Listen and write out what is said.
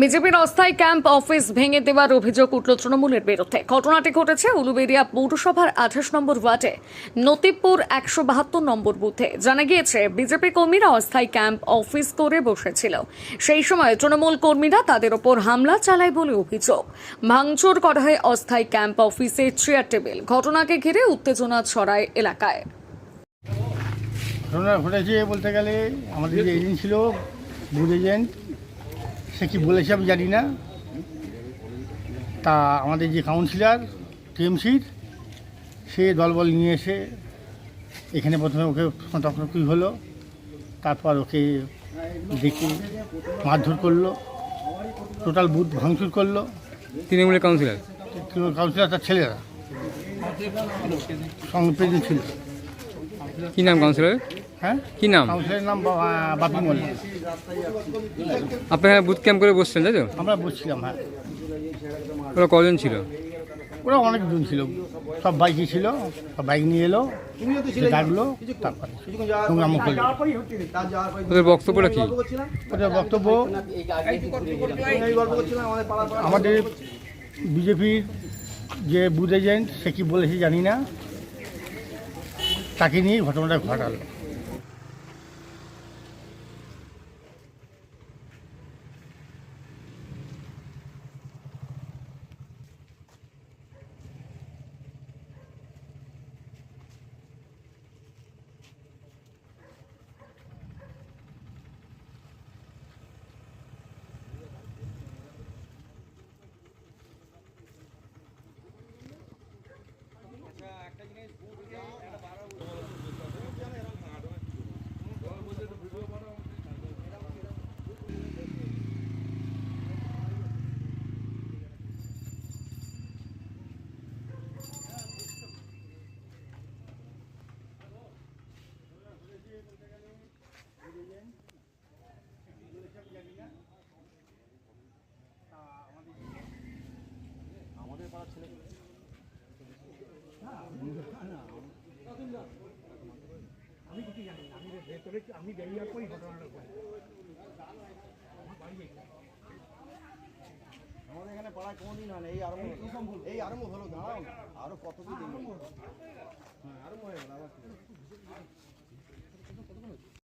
বিজেপির অস্থায়ী camp office ভেঙে দেওয়ার অভিযোগ উঠল তৃণমূলের বিরুদ্ধে। ঘটনাটি ঘটেছে উলুবেড়িয়া পৌরসভার আঠাশ নম্বর ওয়ার্ডে, নতিবপুর একশো বাহাত্তর নম্বর বুথে। জানা গিয়েছে, বিজেপি কর্মীরা অস্থায়ী ক্যাম্প অফিস করে বসেছিল। সেই সময় তৃণমূল কর্মীরা তাদের ওপর হামলা চালায় বলে অভিযোগ। ভাঙচুর করা হয় অস্থায়ী ক্যাম্প অফিসের চেয়ার টেবিল। ঘটনাকে ঘিরে উত্তেজনা ছড়ায় এলাকায়। ঘটনা ঘটেছে বলতে গেলে, আমাদের যে এজেন্ট ছিল, বুথ এজেন্ট সে কি বলেছে আমি জানি না। তা আমাদের যে কাউন্সিলর টিএমসির সে দলবল নিয়ে এসে এখানে প্রথমে ওকে তখন হলো তারপর ওকে দেখে মারধর করল টোটাল বুথ ভাঙচুর করল। তৃণমূলের কাউন্সিলর তৃণমূল কাউন্সিলর তার ছেলেরা সঙ্গে ছিল। কী নাম কাউন্সিলর হ্যাঁ? কি নাম? নাম বা- বাপি মোল্লা আপনারা বুথ ক্যাম্প করে বসছেন তাই তো? আমরা বসছিলাম হ্যাঁ। ওরা কজন ছিল? ওরা অনেকজন ছিল। সব বাইকে ছিল সব বাইক নিয়ে এলো ডাকলো তারপরে করল। ওদের বক্তব্যটা কি? ওদের বক্তব্য আমাদের বিজেপির যে বুথ এজেন্ট সে কি বলেছে জানি না। তাকে নিয়ে ঘটনাটা ঘটালো। আমাদের এখানে পাড়ায় কোনোদিন হয় না, এই আরম্ভ এই আরম্ভ হলো, দাঁড়াও না। আরও কত দেখব? হ্যাঁ আরম্ভ হয়ে গেল?